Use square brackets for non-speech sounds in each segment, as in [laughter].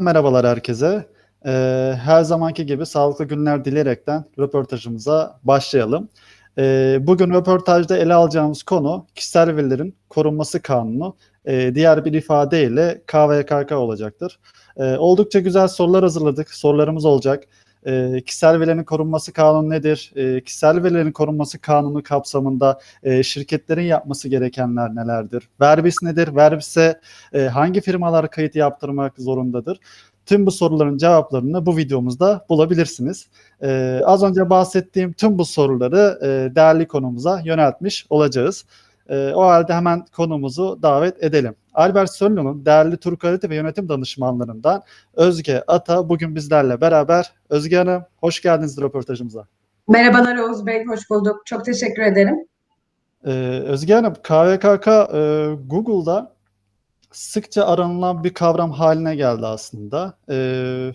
Merhabalar herkese. Ee, her zamanki gibi sağlıklı günler dileyerekten röportajımıza başlayalım. Ee, bugün röportajda ele alacağımız konu kişisel verilerin korunması kanunu. Ee, diğer bir ifadeyle KVKK olacaktır. Ee, oldukça güzel sorular hazırladık. Sorularımız olacak. Ee, kişisel verilerin korunması kanunu nedir? Ee, kişisel verilerin korunması kanunu kapsamında e, şirketlerin yapması gerekenler nelerdir? Verbis nedir? Verbis'e e, hangi firmalar kayıt yaptırmak zorundadır? Tüm bu soruların cevaplarını bu videomuzda bulabilirsiniz. Ee, az önce bahsettiğim tüm bu soruları e, değerli konumuza yöneltmiş olacağız. E, o halde hemen konumuzu davet edelim. Albert Söllo'nun değerli Tur Kalite ve Yönetim Danışmanlarından Özge Ata bugün bizlerle beraber. Özge Hanım hoş geldiniz röportajımıza. Merhabalar Oğuz Bey, hoş bulduk. Çok teşekkür ederim. Ee, Özge Hanım, KVKK e, Google'da sıkça aranılan bir kavram haline geldi aslında. Ee,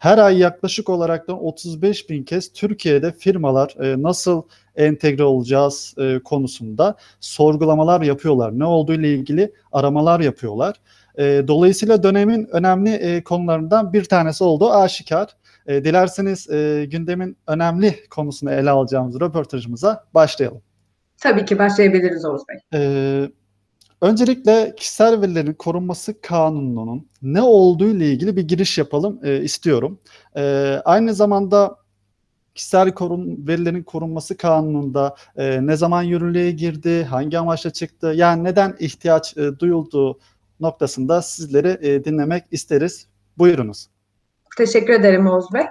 her ay yaklaşık olaraktan 35 bin kez Türkiye'de firmalar e, nasıl entegre olacağız e, konusunda sorgulamalar yapıyorlar. Ne olduğu ile ilgili aramalar yapıyorlar. E, dolayısıyla dönemin önemli e, konularından bir tanesi olduğu aşikar. E, dilerseniz e, gündemin önemli konusunu ele alacağımız röportajımıza başlayalım. Tabii ki başlayabiliriz Oğuz Bey. Ee, öncelikle kişisel verilerin korunması kanununun ne olduğu ile ilgili bir giriş yapalım e, istiyorum. E, aynı zamanda kişisel korun, verilerin korunması kanununda e, ne zaman yürürlüğe girdi, hangi amaçla çıktı, yani neden ihtiyaç e, duyulduğu noktasında sizleri e, dinlemek isteriz. Buyurunuz. Teşekkür ederim Oğuz Bey.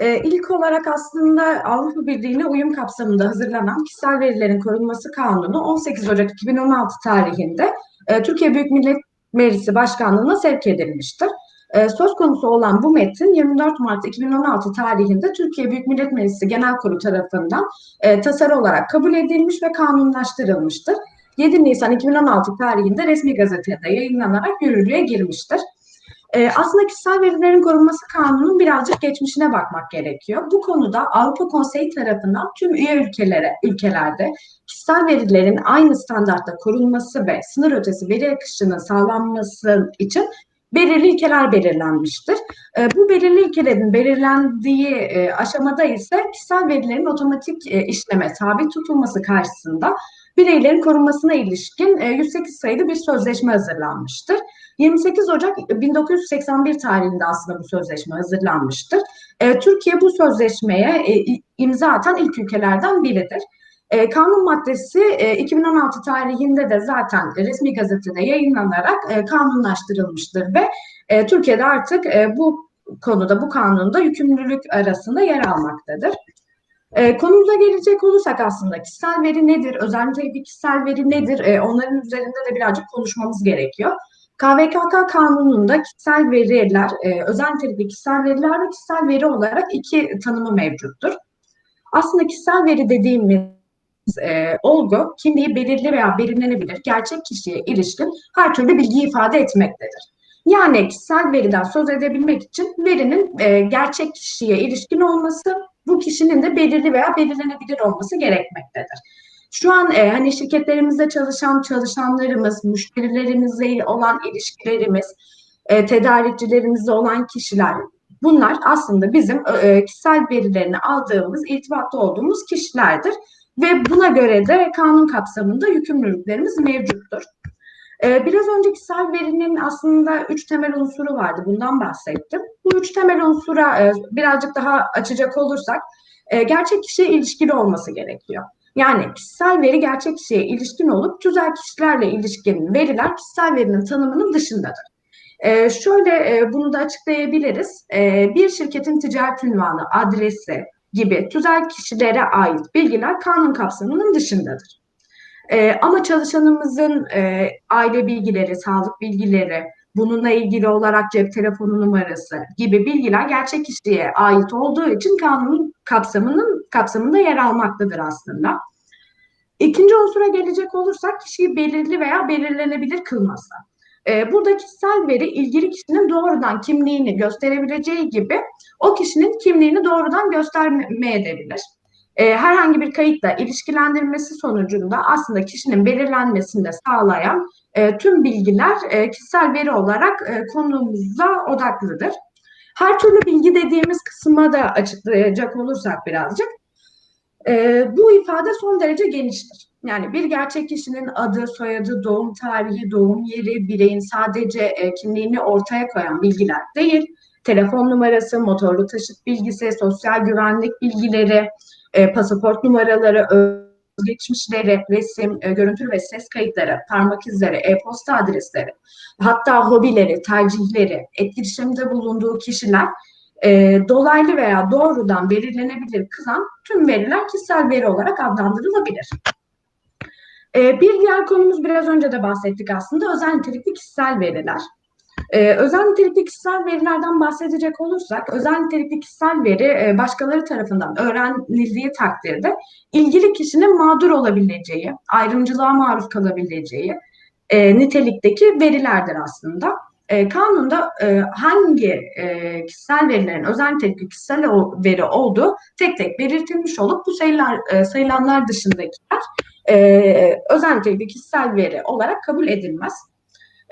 Ee, ilk olarak aslında Avrupa Birliği'ne uyum kapsamında hazırlanan Kişisel Verilerin Korunması Kanunu 18 Ocak 2016 tarihinde e, Türkiye Büyük Millet Meclisi Başkanlığı'na sevk edilmiştir. E, söz konusu olan bu metin 24 Mart 2016 tarihinde Türkiye Büyük Millet Meclisi Genel Kurulu tarafından e, tasarı olarak kabul edilmiş ve kanunlaştırılmıştır. 7 Nisan 2016 tarihinde resmi gazetede yayınlanarak yürürlüğe girmiştir. Ee, aslında kişisel verilerin korunması kanunun birazcık geçmişine bakmak gerekiyor. Bu konuda Avrupa Konseyi tarafından tüm üye ülkelere, ülkelerde kişisel verilerin aynı standartta korunması ve sınır ötesi veri akışının sağlanması için belirli ilkeler belirlenmiştir. E, bu belirli ilkelerin belirlendiği e, aşamada ise kişisel verilerin otomatik e, işleme tabi tutulması karşısında bireylerin korunmasına ilişkin e, 108 sayılı bir sözleşme hazırlanmıştır. 28 Ocak 1981 tarihinde aslında bu sözleşme hazırlanmıştır. E, Türkiye bu sözleşmeye e, imza atan ilk ülkelerden biridir. E, kanun maddesi e, 2016 tarihinde de zaten resmi gazetede yayınlanarak e, kanunlaştırılmıştır ve e, Türkiye'de artık e, bu konuda, bu kanunda yükümlülük arasında yer almaktadır. E, konumuza gelecek olursak aslında kişisel veri nedir, özellikle kişisel veri nedir, e, onların üzerinde de birazcık konuşmamız gerekiyor. KVKK kanununda kişisel veriler, e, özel nitelikli kişisel veriler ve kişisel veri olarak iki tanımı mevcuttur. Aslında kişisel veri dediğimiz e, olgu kimliği belirli veya belirlenebilir gerçek kişiye ilişkin her türlü bilgi ifade etmektedir. Yani kişisel veriden söz edebilmek için verinin e, gerçek kişiye ilişkin olması, bu kişinin de belirli veya belirlenebilir olması gerekmektedir. Şu an e, hani şirketlerimizde çalışan çalışanlarımız, müşterilerimizle olan ilişkilerimiz, e, tedarikçilerimizle olan kişiler bunlar aslında bizim e, kişisel verilerini aldığımız, irtibatta olduğumuz kişilerdir. Ve buna göre de kanun kapsamında yükümlülüklerimiz mevcuttur. Ee, biraz önce kişisel verinin aslında üç temel unsuru vardı. Bundan bahsettim. Bu üç temel unsura e, birazcık daha açacak olursak e, gerçek kişiye ilişkili olması gerekiyor. Yani kişisel veri gerçek kişiye ilişkin olup tüzel kişilerle ilişkin veriler kişisel verinin tanımının dışındadır. Ee, şöyle e, bunu da açıklayabiliriz. Ee, bir şirketin ticaret ünvanı, adresi gibi tüzel kişilere ait bilgiler kanun kapsamının dışındadır. Ee, ama çalışanımızın e, aile bilgileri, sağlık bilgileri, bununla ilgili olarak cep telefonu numarası gibi bilgiler gerçek kişiye ait olduğu için kanunun kapsamının kapsamında yer almaktadır aslında. İkinci unsura gelecek olursak kişiyi belirli veya belirlenebilir kılması. Ee, burada kişisel veri ilgili kişinin doğrudan kimliğini gösterebileceği gibi o kişinin kimliğini doğrudan göstermeyebilir. E, herhangi bir kayıtla ilişkilendirilmesi sonucunda aslında kişinin belirlenmesini de sağlayan e, tüm bilgiler e, kişisel veri olarak e, konumuza odaklıdır. Her türlü bilgi dediğimiz kısma da açıklayacak olursak birazcık, e, bu ifade son derece geniştir. Yani bir gerçek kişinin adı, soyadı, doğum tarihi, doğum yeri, bireyin sadece e, kimliğini ortaya koyan bilgiler değil, telefon numarası, motorlu taşıt bilgisi, sosyal güvenlik bilgileri, e, pasaport numaraları, özgeçmişleri, resim, e, görüntü ve ses kayıtları, parmak izleri, e-posta adresleri, hatta hobileri, tercihleri, etkileşimde bulunduğu kişiler e, dolaylı veya doğrudan belirlenebilir kılan tüm veriler kişisel veri olarak adlandırılabilir. E, bir diğer konumuz biraz önce de bahsettik aslında özel nitelikli kişisel veriler. Ee, özel nitelikli kişisel verilerden bahsedecek olursak, özel nitelikli kişisel veri e, başkaları tarafından öğrenildiği takdirde ilgili kişinin mağdur olabileceği, ayrımcılığa maruz kalabileceği e, nitelikteki verilerdir aslında. E, kanunda e, hangi e, kişisel verilerin özel nitelikli kişisel o, veri olduğu tek tek belirtilmiş olup bu sayılar e, sayılanlar dışındakiler e, özel nitelikli kişisel veri olarak kabul edilmez.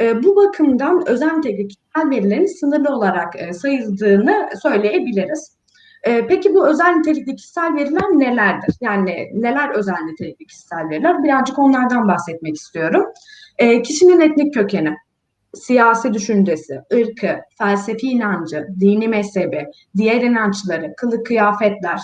E, bu bakımdan nitelikli kişisel verilerin sınırlı olarak e, sayıldığını söyleyebiliriz. E, peki bu özel nitelikli kişisel veriler nelerdir? Yani neler özel nitelikli kişisel veriler? Birazcık onlardan bahsetmek istiyorum. E, kişinin etnik kökeni, siyasi düşüncesi, ırkı, felsefi inancı, dini mezhebi, diğer inançları, kılık kıyafetler,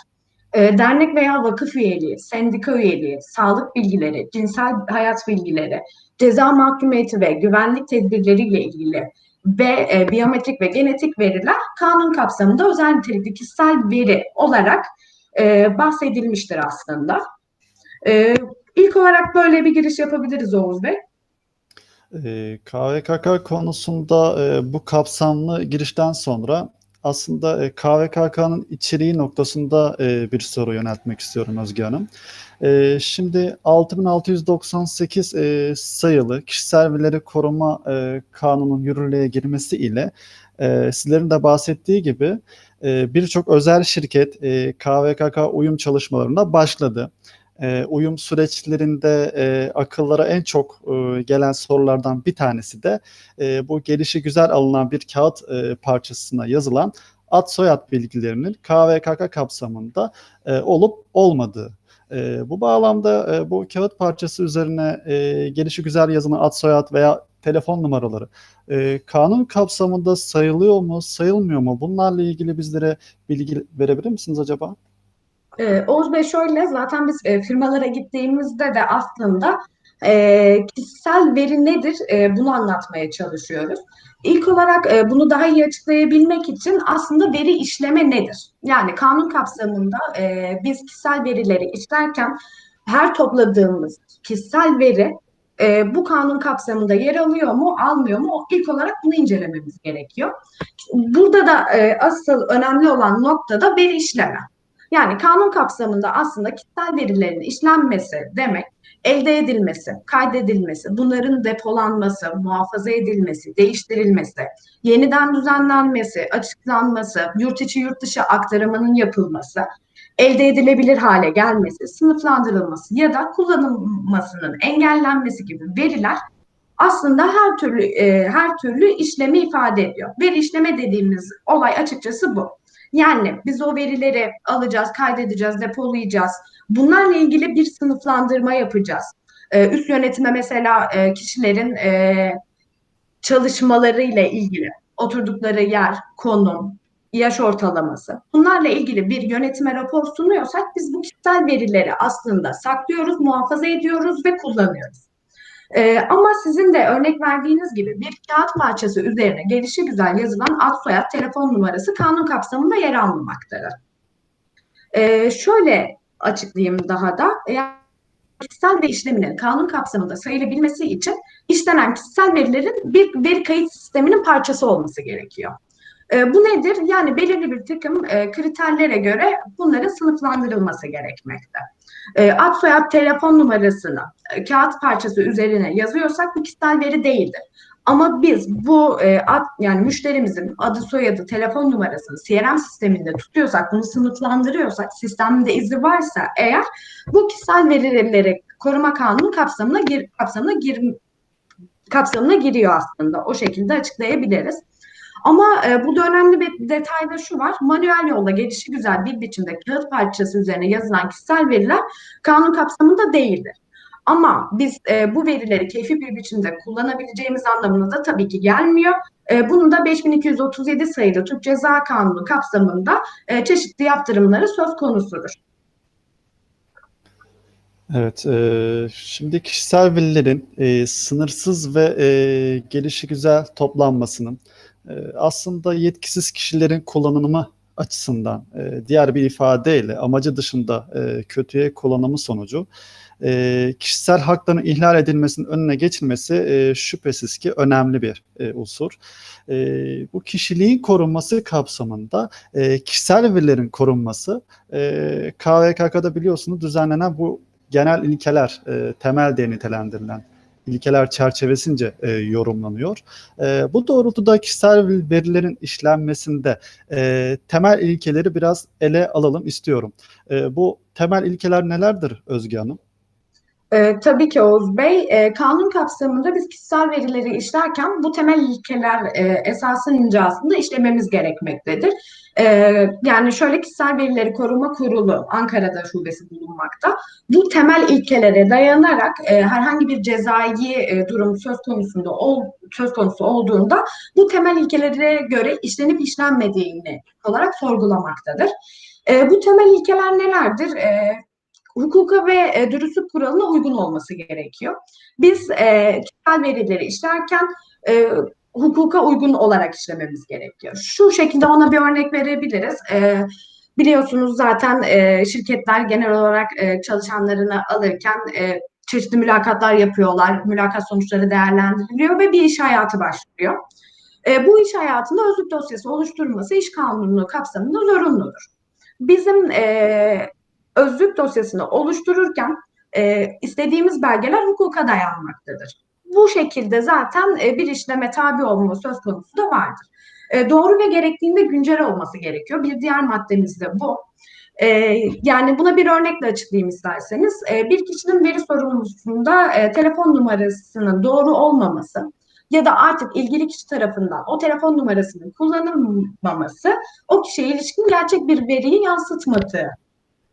e, dernek veya vakıf üyeliği, sendika üyeliği, sağlık bilgileri, cinsel hayat bilgileri, ceza mahkumiyeti ve güvenlik tedbirleriyle ilgili ve e, biyometrik ve genetik veriler kanun kapsamında özel nitelikli kişisel veri olarak e, bahsedilmiştir aslında. E, ilk olarak böyle bir giriş yapabiliriz Oğuz Bey. E, KVKK konusunda e, bu kapsamlı girişten sonra aslında e, KVKK'nın içeriği noktasında e, bir soru yöneltmek istiyorum Özge Hanım. E, şimdi 6698 e, sayılı kişisel verileri koruma kanunun yürürlüğe girmesi ile sizlerin de bahsettiği gibi birçok özel şirket KVKK uyum çalışmalarına başladı. E, uyum süreçlerinde e, akıllara en çok e, gelen sorulardan bir tanesi de e, bu gelişi güzel alınan bir kağıt parçasına yazılan ad soyad bilgilerinin KVKK kapsamında olup olmadığı. Bu bağlamda bu kağıt parçası üzerine e, gelişi güzel yazılan ad soyad veya telefon numaraları kanun kapsamında sayılıyor mu, sayılmıyor mu? Bunlarla ilgili bizlere bilgi verebilir misiniz acaba? Ee, Oğuz Bey şöyle zaten biz e, firmalara gittiğimizde de aslında e, kişisel veri nedir e, bunu anlatmaya çalışıyoruz. İlk olarak e, bunu daha iyi açıklayabilmek için aslında veri işleme nedir? Yani kanun kapsamında e, biz kişisel verileri işlerken her topladığımız kişisel veri e, bu kanun kapsamında yer alıyor mu, almıyor mu? İlk olarak bunu incelememiz gerekiyor. Burada da e, asıl önemli olan nokta da veri işleme. Yani kanun kapsamında aslında kişisel verilerin işlenmesi demek elde edilmesi, kaydedilmesi, bunların depolanması, muhafaza edilmesi, değiştirilmesi, yeniden düzenlenmesi, açıklanması, yurt içi yurt dışı aktarımının yapılması, elde edilebilir hale gelmesi, sınıflandırılması ya da kullanılmasının engellenmesi gibi veriler aslında her türlü e, her türlü işlemi ifade ediyor. Veri işleme dediğimiz olay açıkçası bu. Yani biz o verileri alacağız, kaydedeceğiz, depolayacağız. Bunlarla ilgili bir sınıflandırma yapacağız. Ee, üst yönetime mesela e, kişilerin e, çalışmaları ile ilgili oturdukları yer, konum, yaş ortalaması. Bunlarla ilgili bir yönetime rapor sunuyorsak biz bu kişisel verileri aslında saklıyoruz, muhafaza ediyoruz ve kullanıyoruz. Ee, ama sizin de örnek verdiğiniz gibi bir kağıt parçası üzerine gelişi güzel yazılan ad soyad telefon numarası kanun kapsamında yer almamaktadır. Ee, şöyle açıklayayım daha da. Eğer kişisel veri işleminin kanun kapsamında sayılabilmesi için işlenen kişisel verilerin bir veri kayıt sisteminin parçası olması gerekiyor. E, bu nedir? Yani belirli bir takım e, kriterlere göre bunların sınıflandırılması gerekmekte. E, ad soyad telefon numarasını e, kağıt parçası üzerine yazıyorsak bu kişisel veri değildir. Ama biz bu e, ad, yani müşterimizin adı, soyadı, telefon numarasını CRM sisteminde tutuyorsak, bunu sınıflandırıyorsak, sistemde izi varsa eğer bu kişisel verileri koruma kanunu kapsamına gir, kapsamına gir, kapsamına giriyor aslında. O şekilde açıklayabiliriz. Ama e, burada önemli bir detay da şu var. Manuel yolla gelişi güzel bir biçimde kağıt parçası üzerine yazılan kişisel veriler kanun kapsamında değildir. Ama biz e, bu verileri keyfi bir biçimde kullanabileceğimiz anlamına da tabii ki gelmiyor. E, bunun da 5237 sayılı Türk Ceza Kanunu kapsamında e, çeşitli yaptırımları söz konusudur. Evet, e, şimdi kişisel verilerin e, sınırsız ve e, gelişigüzel toplanmasının aslında yetkisiz kişilerin kullanımı açısından e, diğer bir ifadeyle amacı dışında e, kötüye kullanımı sonucu e, kişisel hakların ihlal edilmesinin önüne geçilmesi şüphesiz ki önemli bir unsur. Bu kişiliğin korunması kapsamında kişisel verilerin korunması e, KVKK'da biliyorsunuz düzenlenen bu genel ilkeler, temel diye nitelendirilen ilkeler çerçevesince e, yorumlanıyor. E, bu doğrultuda kişisel verilerin işlenmesinde e, temel ilkeleri biraz ele alalım istiyorum. E, bu temel ilkeler nelerdir Özge Hanım? E, tabii ki Oğuz Bey. E, kanun kapsamında biz kişisel verileri işlerken bu temel ilkeler e, esasınca aslında işlememiz gerekmektedir. E, yani şöyle kişisel verileri koruma kurulu Ankara'da şubesi bulunmakta. Bu temel ilkelere dayanarak e, herhangi bir cezai e, durum söz konusunda ol, söz konusu olduğunda bu temel ilkelere göre işlenip işlenmediğini olarak sorgulamaktadır. E, bu temel ilkeler nelerdir? E, hukuka ve e, dürüstlük kuralına uygun olması gerekiyor. Biz e, kişisel verileri işlerken e, hukuka uygun olarak işlememiz gerekiyor. Şu şekilde ona bir örnek verebiliriz. E, biliyorsunuz zaten e, şirketler genel olarak e, çalışanlarını alırken e, çeşitli mülakatlar yapıyorlar. Mülakat sonuçları değerlendiriliyor ve bir iş hayatı başlıyor. E, bu iş hayatında özlük dosyası oluşturulması iş kanunu kapsamında zorunludur. Bizim e, özlük dosyasını oluştururken e, istediğimiz belgeler hukuka dayanmaktadır. Bu şekilde zaten e, bir işleme tabi olma söz konusu da vardır. E, doğru ve gerektiğinde güncel olması gerekiyor. Bir diğer maddemiz de bu. E, yani buna bir örnekle açıklayayım isterseniz. E, bir kişinin veri sorumlusunda e, telefon numarasının doğru olmaması ya da artık ilgili kişi tarafından o telefon numarasının kullanılmaması o kişiye ilişkin gerçek bir veriyi yansıtmadığı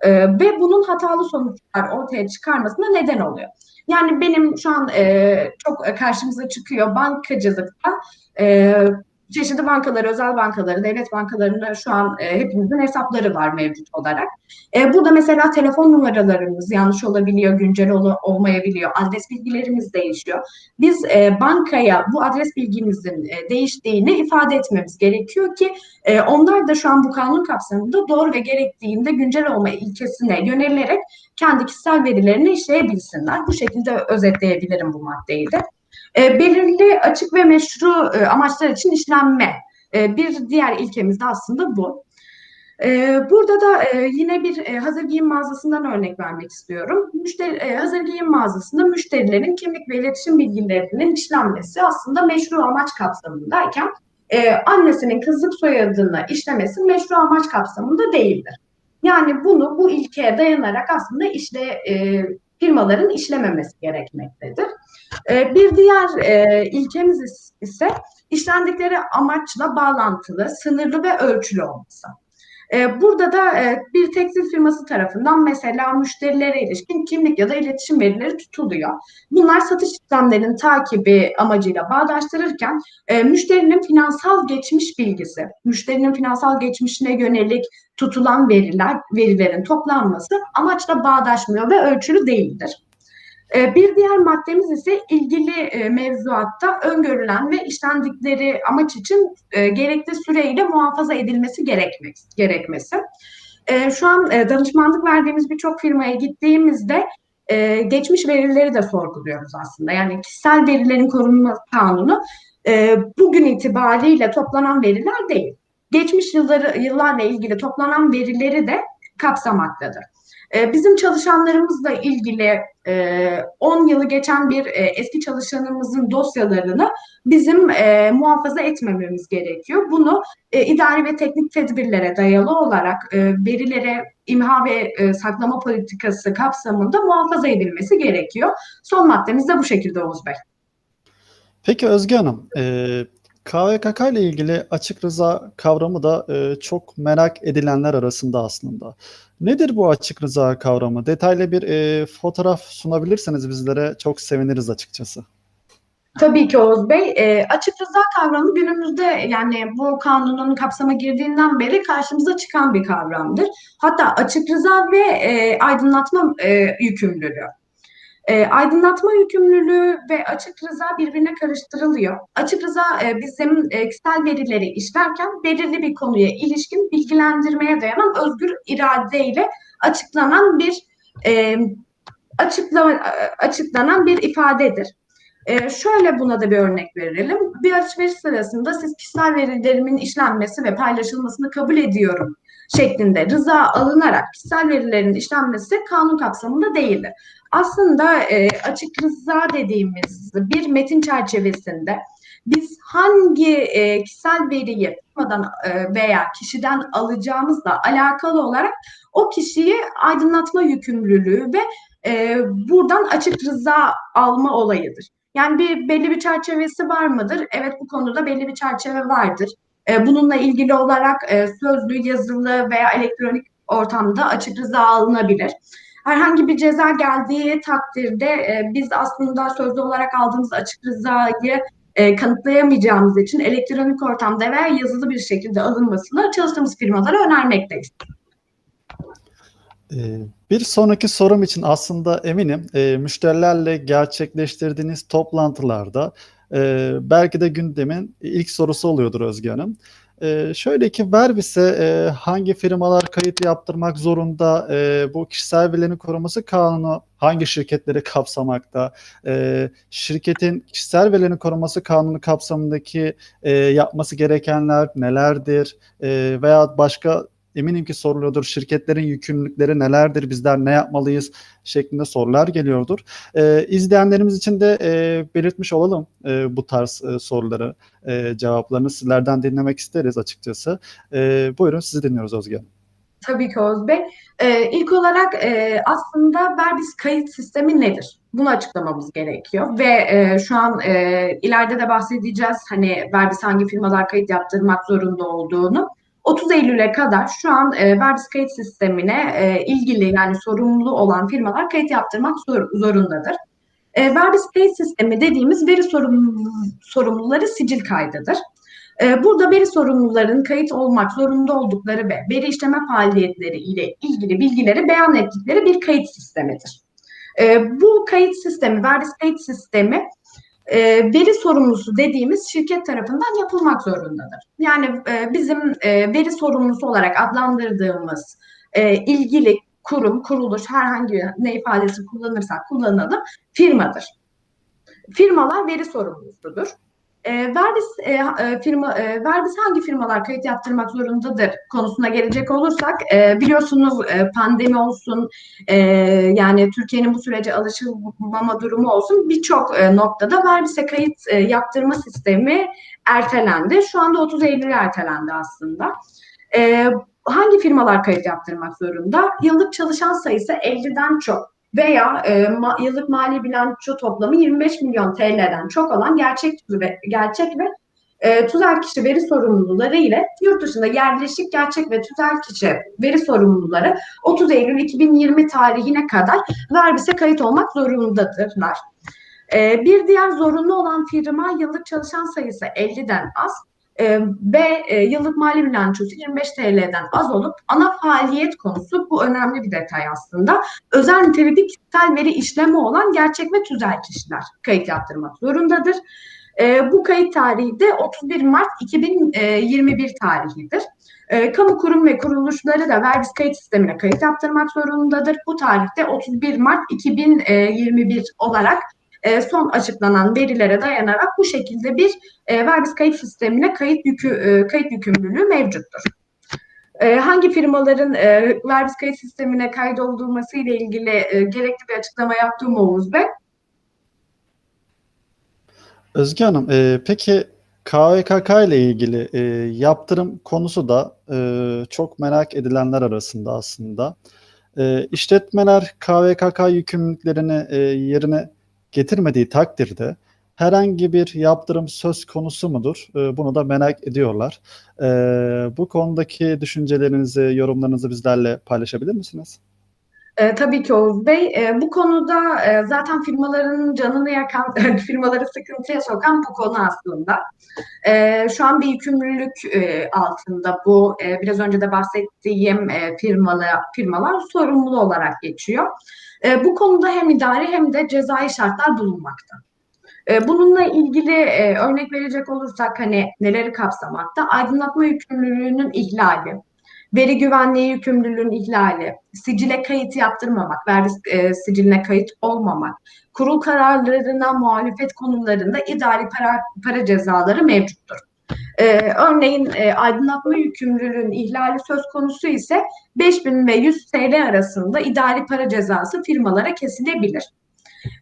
e, ve bunun hatalı sonuçlar ortaya çıkarmasına neden oluyor. Yani benim şu an e, çok karşımıza çıkıyor bankacılıkta e, çeşitli bankaları, özel bankaları, devlet bankalarında şu an e, hepimizin hesapları var mevcut olarak. E, burada mesela telefon numaralarımız yanlış olabiliyor, güncel ol- olmayabiliyor, adres bilgilerimiz değişiyor. Biz e, bankaya bu adres bilgimizin e, değiştiğini ifade etmemiz gerekiyor ki e, onlar da şu an bu kanun kapsamında doğru ve gerektiğinde güncel olma ilkesine yönelerek kendi kişisel verilerini işleyebilsinler. Bu şekilde özetleyebilirim bu maddeyi de. E, belirli açık ve meşru e, amaçlar için işlenme. E, bir diğer ilkemiz de aslında bu. E, burada da e, yine bir e, hazır giyim mağazasından örnek vermek istiyorum. Müşteri, hazır giyim mağazasında müşterilerin kimlik ve iletişim bilgilerinin işlenmesi aslında meşru amaç kapsamındayken annesinin kızlık soyadını işlemesi meşru amaç kapsamında değildir. Yani bunu bu ilkeye dayanarak aslında işte firmaların işlememesi gerekmektedir. E, bir diğer e, ilkemiz ise işlendikleri amaçla bağlantılı, sınırlı ve ölçülü olması. E, burada da e, bir tekstil firması tarafından mesela müşterilere ilişkin kimlik ya da iletişim verileri tutuluyor. Bunlar satış işlemlerinin takibi amacıyla bağdaştırırken e, müşterinin finansal geçmiş bilgisi, müşterinin finansal geçmişine yönelik tutulan veriler, verilerin toplanması amaçla bağdaşmıyor ve ölçülü değildir. Ee, bir diğer maddemiz ise ilgili e, mevzuatta öngörülen ve işlendikleri amaç için e, gerekli süreyle muhafaza edilmesi gerekmesi. E, şu an danışmanlık verdiğimiz birçok firmaya gittiğimizde geçmiş verileri de sorguluyoruz aslında. Yani kişisel verilerin korunma kanunu bugün itibariyle toplanan veriler değil. Geçmiş yılları, yıllarla ilgili toplanan verileri de kapsamaktadır. E, bizim çalışanlarımızla ilgili e, 10 yılı geçen bir e, eski çalışanımızın dosyalarını bizim e, muhafaza etmememiz gerekiyor. Bunu e, idari ve teknik tedbirlere dayalı olarak e, verilere imha ve e, saklama politikası kapsamında muhafaza edilmesi gerekiyor. Son maddemiz de bu şekilde Oğuz Bey. Peki Özge Hanım, e, KVKK ile ilgili açık rıza kavramı da e, çok merak edilenler arasında aslında. Nedir bu açık rıza kavramı? Detaylı bir e, fotoğraf sunabilirseniz bizlere çok seviniriz açıkçası. Tabii ki Oğuz Bey. E, açık rıza kavramı günümüzde yani bu kanunun kapsama girdiğinden beri karşımıza çıkan bir kavramdır. Hatta açık rıza ve e, aydınlatma e, yükümlülüğü. E, aydınlatma yükümlülüğü ve açık rıza birbirine karıştırılıyor. Açık rıza e, bizim e, kişisel verileri işlerken belirli bir konuya ilişkin bilgilendirmeye dayanan özgür iradeyle açıklanan bir e, açıklama, açıklanan bir ifadedir. Ee, şöyle buna da bir örnek verelim. Bir alışveriş sırasında siz kişisel verilerimin işlenmesi ve paylaşılmasını kabul ediyorum şeklinde rıza alınarak kişisel verilerin işlenmesi kanun kapsamında değildir. Aslında e, açık rıza dediğimiz bir metin çerçevesinde biz hangi e, kişisel veriyi firmadan e, veya kişiden alacağımızla alakalı olarak o kişiyi aydınlatma yükümlülüğü ve e, buradan açık rıza alma olayıdır. Yani bir belli bir çerçevesi var mıdır? Evet bu konuda belli bir çerçeve vardır. E, bununla ilgili olarak e, sözlü, yazılı veya elektronik ortamda açık rıza alınabilir. Herhangi bir ceza geldiği takdirde e, biz aslında sözlü olarak aldığımız açık rızayı e, kanıtlayamayacağımız için elektronik ortamda veya yazılı bir şekilde alınmasını çalıştığımız firmalara önermekteyiz. Ee, bir sonraki sorum için aslında eminim e, müşterilerle gerçekleştirdiğiniz toplantılarda e, belki de gündemin ilk sorusu oluyordur Özge Hanım. E, şöyle ki Verbis'e e, hangi firmalar kayıt yaptırmak zorunda, e, bu kişisel verilerin koruması kanunu hangi şirketleri kapsamakta, e, şirketin kişisel verilerin koruması kanunu kapsamındaki e, yapması gerekenler nelerdir? E, veya başka eminim ki soruluyordur. Şirketlerin yükümlülükleri nelerdir? Bizler ne yapmalıyız? şeklinde sorular geliyordur. E, izleyenlerimiz için de e, belirtmiş olalım e, bu tarz e, soruları, e, cevaplarını sizlerden dinlemek isteriz açıkçası. E, buyurun sizi dinliyoruz Özge Hanım. Tabii ki Oğuz Bey. Ee, ilk olarak e, aslında Verbis kayıt sistemi nedir? Bunu açıklamamız gerekiyor ve e, şu an e, ileride de bahsedeceğiz hani Verbis hangi firmalar kayıt yaptırmak zorunda olduğunu. 30 Eylül'e kadar şu an e, Verbis kayıt sistemine e, ilgili yani sorumlu olan firmalar kayıt yaptırmak zor, zorundadır. E, Verbis kayıt sistemi dediğimiz veri sorumlu, sorumluları sicil kaydıdır. E, burada veri sorumluların kayıt olmak zorunda oldukları ve veri işleme faaliyetleri ile ilgili bilgileri beyan ettikleri bir kayıt sistemidir. E, bu kayıt sistemi, Verbis kayıt sistemi e, veri sorumlusu dediğimiz şirket tarafından yapılmak zorundadır. Yani e, bizim e, veri sorumlusu olarak adlandırdığımız e, ilgili kurum, kuruluş, herhangi ne ifadesi kullanırsak kullanalım firmadır. Firmalar veri sorumlusudur. E, Verbis e, firma e, Verbis hangi firmalar kayıt yaptırmak zorundadır konusuna gelecek olursak e, biliyorsunuz e, pandemi olsun e, yani Türkiye'nin bu sürece alışılmama durumu olsun birçok e, noktada Verbis'e kayıt e, yaptırma sistemi ertelendi. Şu anda 30 Eylül ertelendi aslında. E, hangi firmalar kayıt yaptırmak zorunda? Yıllık çalışan sayısı 50'den çok veya e, ma, yıllık mali bilanço toplamı 25 milyon TL'den çok olan gerçek ve gerçek ve e, tüzel kişi veri sorumluları ile yurt dışında yerleşik gerçek ve tüzel kişi veri sorumluları 30 Eylül 2020 tarihine kadar Verbis'e kayıt olmak zorundadırlar. E, bir diğer zorunlu olan firma yıllık çalışan sayısı 50'den az e, ve e, yıllık mali bilançosu 25 TL'den az olup ana faaliyet konusu bu önemli bir detay aslında. Özel nitelikli kişisel veri işlemi olan gerçek ve tüzel kişiler kayıt yaptırmak zorundadır. E, bu kayıt tarihi de 31 Mart 2021 tarihidir. E, kamu kurum ve kuruluşları da Verbis kayıt sistemine kayıt yaptırmak zorundadır. Bu tarihte 31 Mart 2021 olarak e, son açıklanan verilere dayanarak bu şekilde bir e, Verbis kayıt sistemine kayıt yükü e, kayıt yükümlülüğü mevcuttur. E, hangi firmaların e, vergis kayıt sistemine kaydolduğması ile ilgili e, gerekli bir açıklama yaptı mı Oğuz Bey? Özge Hanım, e, peki KVKK ile ilgili e, yaptırım konusu da e, çok merak edilenler arasında aslında. E, işletmeler KVKK yükümlülüklerini e, yerine getirmediği takdirde herhangi bir yaptırım söz konusu mudur? E, bunu da merak ediyorlar. E, bu konudaki düşüncelerinizi, yorumlarınızı bizlerle paylaşabilir misiniz? E, tabii ki Oğuz Bey. E, bu konuda e, zaten firmaların canını yakan, [laughs] firmaları sıkıntıya sokan bu konu aslında. E, şu an bir yükümlülük e, altında bu e, biraz önce de bahsettiğim e, firmalar, firmalar sorumlu olarak geçiyor. E, bu konuda hem idari hem de cezai şartlar bulunmakta. E, bununla ilgili e, örnek verecek olursak hani neleri kapsamakta? Aydınlatma yükümlülüğünün ihlali, veri güvenliği yükümlülüğünün ihlali, sicile kayıt yaptırmamak, vergi e, siciline kayıt olmamak, kurul kararlarına muhalefet konularında idari para, para cezaları mevcuttur. Ee, örneğin e, aydınlatma yükümlülüğün ihlali söz konusu ise 5000 ve 100 TL arasında idari para cezası firmalara kesilebilir.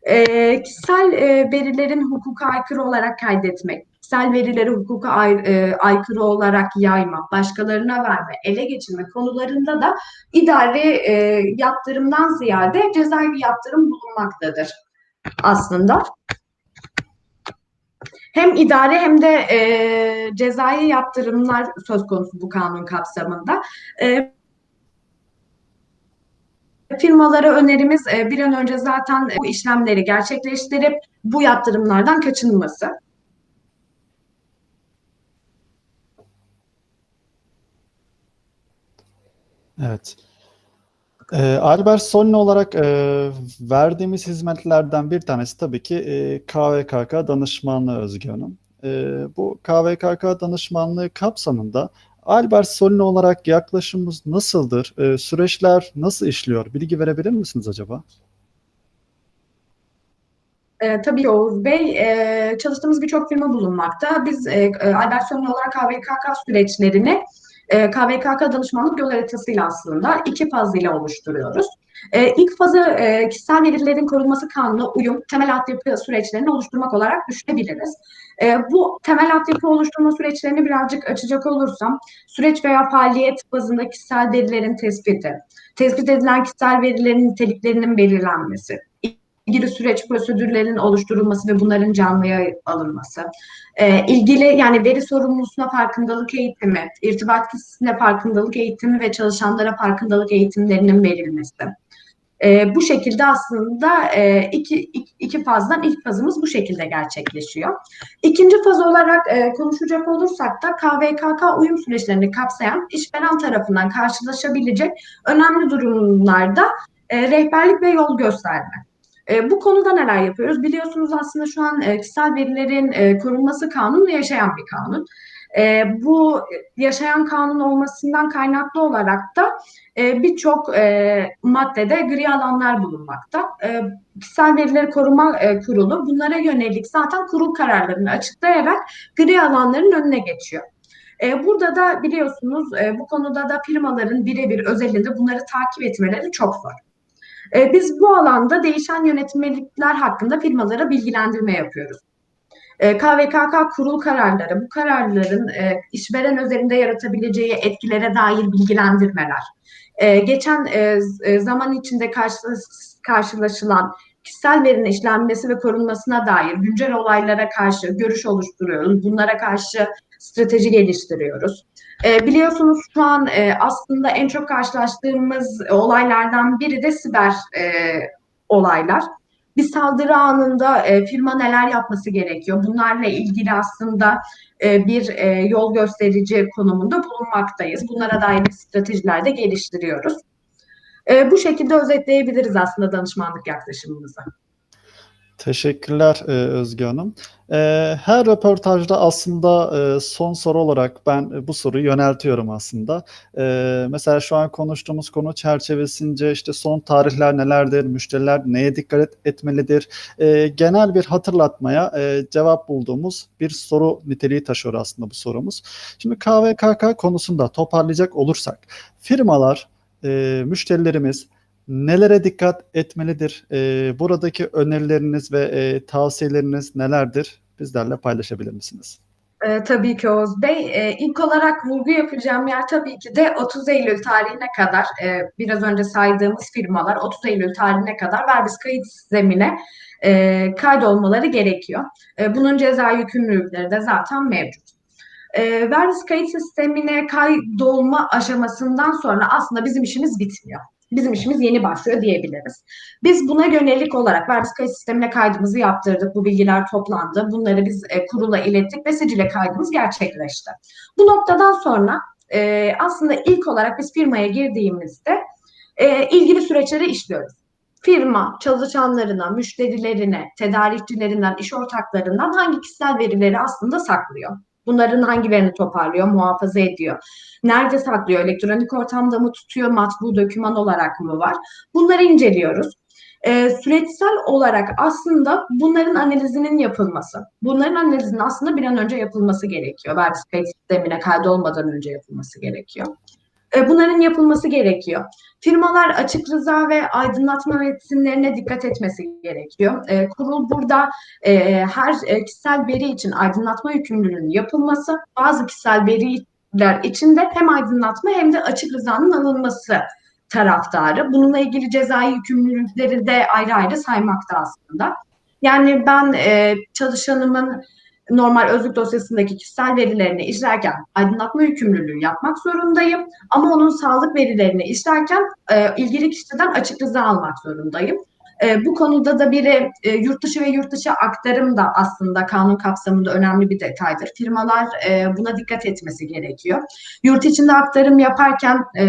E, kişisel e, verilerin hukuka aykırı olarak kaydetmek, kişisel verileri hukuka ay, e, aykırı olarak yayma, başkalarına verme, ele geçirme konularında da idari e, yaptırımdan ziyade cezai yaptırım bulunmaktadır aslında. Hem idari hem de e, cezai yaptırımlar söz konusu bu kanun kapsamında. E, firmalara önerimiz e, bir an önce zaten bu işlemleri gerçekleştirip bu yaptırımlardan kaçınması. Evet. E, Albert Solin olarak e, verdiğimiz hizmetlerden bir tanesi tabii ki e, KVKK danışmanlığı Özge Hanım. E, bu KVKK danışmanlığı kapsamında Albert Solin olarak yaklaşımımız nasıldır? E, süreçler nasıl işliyor? Bilgi verebilir misiniz acaba? E, tabii Oğuz Bey, e, çalıştığımız birçok firma bulunmakta. Biz e, Albert Solin olarak KVKK süreçlerini e, KVKK danışmanlık yol haritasıyla aslında iki faz ile oluşturuyoruz. E, ilk fazı e, kişisel verilerin korunması kanunu uyum temel altyapı süreçlerini oluşturmak olarak düşünebiliriz. E, bu temel altyapı oluşturma süreçlerini birazcık açacak olursam süreç veya faaliyet bazında kişisel verilerin tespiti, tespit edilen kişisel verilerin niteliklerinin belirlenmesi, ilgili süreç prosedürlerinin oluşturulması ve bunların canlıya alınması, e, ilgili yani veri sorumlusuna farkındalık eğitimi, irtibat kişisine farkındalık eğitimi ve çalışanlara farkındalık eğitimlerinin verilmesi. E, bu şekilde aslında e, iki, iki, fazdan ilk fazımız bu şekilde gerçekleşiyor. İkinci faz olarak e, konuşacak olursak da KVKK uyum süreçlerini kapsayan işveren tarafından karşılaşabilecek önemli durumlarda e, rehberlik ve yol gösterme. E, bu konuda neler yapıyoruz? Biliyorsunuz aslında şu an e, kişisel verilerin e, korunması kanunu yaşayan bir kanun. E, bu yaşayan kanun olmasından kaynaklı olarak da e, birçok e, maddede gri alanlar bulunmakta. E, kişisel Verileri Koruma e, Kurulu bunlara yönelik zaten kurul kararlarını açıklayarak gri alanların önüne geçiyor. E, burada da biliyorsunuz e, bu konuda da firmaların birebir özelinde bunları takip etmeleri çok zor. E, biz bu alanda değişen yönetmelikler hakkında firmalara bilgilendirme yapıyoruz. E, KVKK kurul kararları, bu kararların e, işveren üzerinde yaratabileceği etkilere dair bilgilendirmeler, e, geçen e, e zaman içinde karşı, karşılaşılan kişisel verinin işlenmesi ve korunmasına dair güncel olaylara karşı görüş oluşturuyoruz. Bunlara karşı strateji geliştiriyoruz. E, biliyorsunuz şu an e, aslında en çok karşılaştığımız olaylardan biri de siber e, olaylar. Bir saldırı anında e, firma neler yapması gerekiyor? Bunlarla ilgili aslında e, bir e, yol gösterici konumunda bulunmaktayız. Bunlara dair stratejiler de geliştiriyoruz. E, bu şekilde özetleyebiliriz aslında danışmanlık yaklaşımımızı. Teşekkürler e, Özge Hanım. E, her röportajda aslında e, son soru olarak ben e, bu soruyu yöneltiyorum aslında. Mesela şu an konuştuğumuz konu çerçevesince işte son tarihler nelerdir, müşteriler neye dikkat et- etmelidir? Genel bir hatırlatmaya cevap bulduğumuz bir soru niteliği taşıyor aslında bu sorumuz. Şimdi KVKK konusunda toparlayacak olursak firmalar, müşterilerimiz nelere dikkat etmelidir? Ee, buradaki önerileriniz ve e, tavsiyeleriniz nelerdir? Bizlerle paylaşabilir misiniz? Ee, tabii ki Oğuz Bey. Ee, ilk olarak vurgu yapacağım yer tabii ki de 30 Eylül tarihine kadar e, biraz önce saydığımız firmalar 30 Eylül tarihine kadar Verbis kayıt sistemine e, kaydolmaları gerekiyor. E, bunun ceza yükümlülükleri de zaten mevcut. E, Verbis kayıt sistemine kaydolma aşamasından sonra aslında bizim işimiz bitmiyor. Bizim işimiz yeni başlıyor diyebiliriz. Biz buna yönelik olarak Verbis kayıt sistemine kaydımızı yaptırdık. Bu bilgiler toplandı. Bunları biz e, kurula ilettik ve sicile kaydımız gerçekleşti. Bu noktadan sonra e, aslında ilk olarak biz firmaya girdiğimizde e, ilgili süreçleri işliyoruz. Firma çalışanlarına, müşterilerine, tedarikçilerinden, iş ortaklarından hangi kişisel verileri aslında saklıyor? Bunların hangilerini toparlıyor, muhafaza ediyor? Nerede saklıyor? Elektronik ortamda mı tutuyor? Matbu doküman olarak mı var? Bunları inceliyoruz. Ee, süreçsel olarak aslında bunların analizinin yapılması, bunların analizinin aslında bir an önce yapılması gerekiyor. Vertis kayıt sistemine kaydolmadan önce yapılması gerekiyor. Ee, bunların yapılması gerekiyor. Firmalar açık rıza ve aydınlatma metinlerine dikkat etmesi gerekiyor. Ee, kurul burada e, her e, kişisel veri için aydınlatma yükümlülüğünün yapılması, bazı kişisel veriler için de hem aydınlatma hem de açık rızanın alınması taraftarı. Bununla ilgili cezai yükümlülükleri de ayrı ayrı saymakta aslında. Yani ben e, çalışanımın normal özlük dosyasındaki kişisel verilerini işlerken aydınlatma yükümlülüğü yapmak zorundayım. Ama onun sağlık verilerini işlerken e, ilgili kişiden açık rıza almak zorundayım. E, bu konuda da biri e, yurt dışı ve yurt dışı aktarım da aslında kanun kapsamında önemli bir detaydır. Firmalar e, buna dikkat etmesi gerekiyor. Yurt içinde aktarım yaparken, e,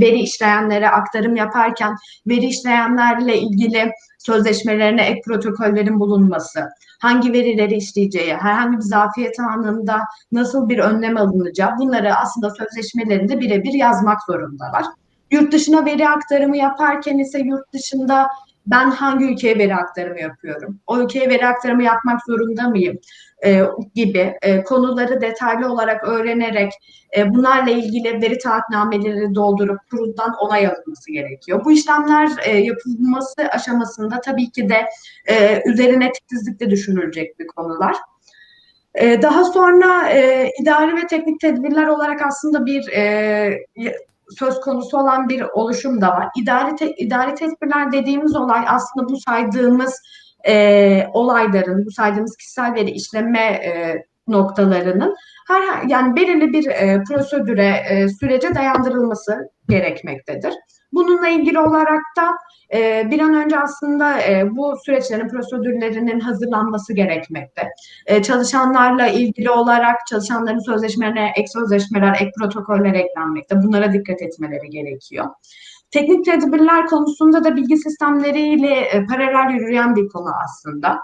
veri işleyenlere aktarım yaparken veri işleyenlerle ilgili sözleşmelerine ek protokollerin bulunması, hangi verileri işleyeceği, herhangi bir zafiyet anında nasıl bir önlem alınacağı bunları aslında sözleşmelerinde birebir yazmak zorundalar. Yurt dışına veri aktarımı yaparken ise yurt dışında ben hangi ülkeye veri aktarımı yapıyorum? O ülkeye veri aktarımı yapmak zorunda mıyım? E, gibi e, konuları detaylı olarak öğrenerek e, bunlarla ilgili veri taahhütnameleri doldurup kuruldan onay alınması gerekiyor. Bu işlemler e, yapılması aşamasında tabii ki de e, üzerine titizlikle düşünülecek bir konular. E, daha sonra e, idari ve teknik tedbirler olarak aslında bir e, söz konusu olan bir oluşum da var. İdari, te, idari tedbirler dediğimiz olay aslında bu saydığımız e, olayların, bu saydığımız kişisel veri işleme e, noktalarının her yani belirli bir e, prosedüre, e, sürece dayandırılması gerekmektedir. Bununla ilgili olarak da e, bir an önce aslında e, bu süreçlerin, prosedürlerinin hazırlanması gerekmekte. E, çalışanlarla ilgili olarak çalışanların sözleşmelerine ek sözleşmeler, ek protokoller eklenmekte. Bunlara dikkat etmeleri gerekiyor. Teknik tedbirler konusunda da bilgi sistemleriyle e, paralel yürüyen bir konu aslında.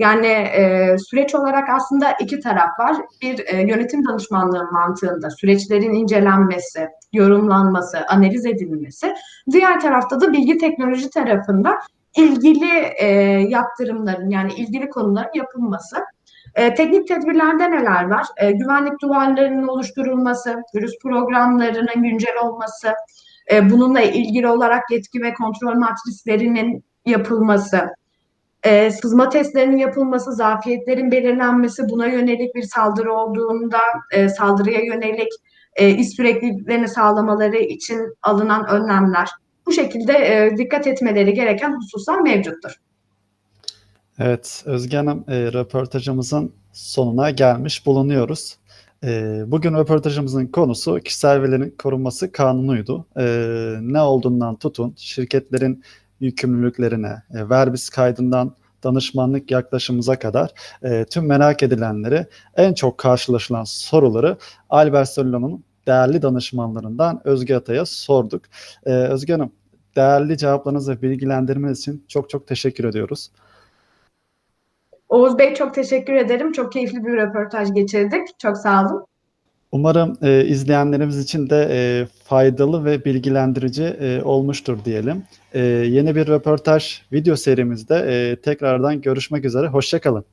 Yani e, süreç olarak aslında iki taraf var. Bir e, yönetim danışmanlığı mantığında süreçlerin incelenmesi, yorumlanması, analiz edilmesi. Diğer tarafta da bilgi teknoloji tarafında ilgili e, yaptırımların yani ilgili konuların yapılması. E, teknik tedbirlerde neler var? E, güvenlik duvarlarının oluşturulması, virüs programlarının güncel olması, e, bununla ilgili olarak yetki ve kontrol matrislerinin yapılması, e, sızma testlerinin yapılması, zafiyetlerin belirlenmesi, buna yönelik bir saldırı olduğunda e, saldırıya yönelik e, iş sürekliliklerini sağlamaları için alınan önlemler. Bu şekilde e, dikkat etmeleri gereken hususlar mevcuttur. Evet, Özge Hanım, e, röportajımızın sonuna gelmiş bulunuyoruz. E, bugün röportajımızın konusu kişisel verilerin korunması kanunuydu. E, ne olduğundan tutun, şirketlerin yükümlülüklerine, e, verbis kaydından danışmanlık yaklaşımıza kadar e, tüm merak edilenleri, en çok karşılaşılan soruları Albert Sollo'nun değerli danışmanlarından Özge Atay'a sorduk. E, Özge Hanım, değerli cevaplarınız ve bilgilendirmeniz için çok çok teşekkür ediyoruz. Oğuz Bey çok teşekkür ederim. Çok keyifli bir röportaj geçirdik. Çok sağ olun. Umarım e, izleyenlerimiz için de e, faydalı ve bilgilendirici e, olmuştur diyelim. E, yeni bir röportaj video serimizde e, tekrardan görüşmek üzere. Hoşçakalın.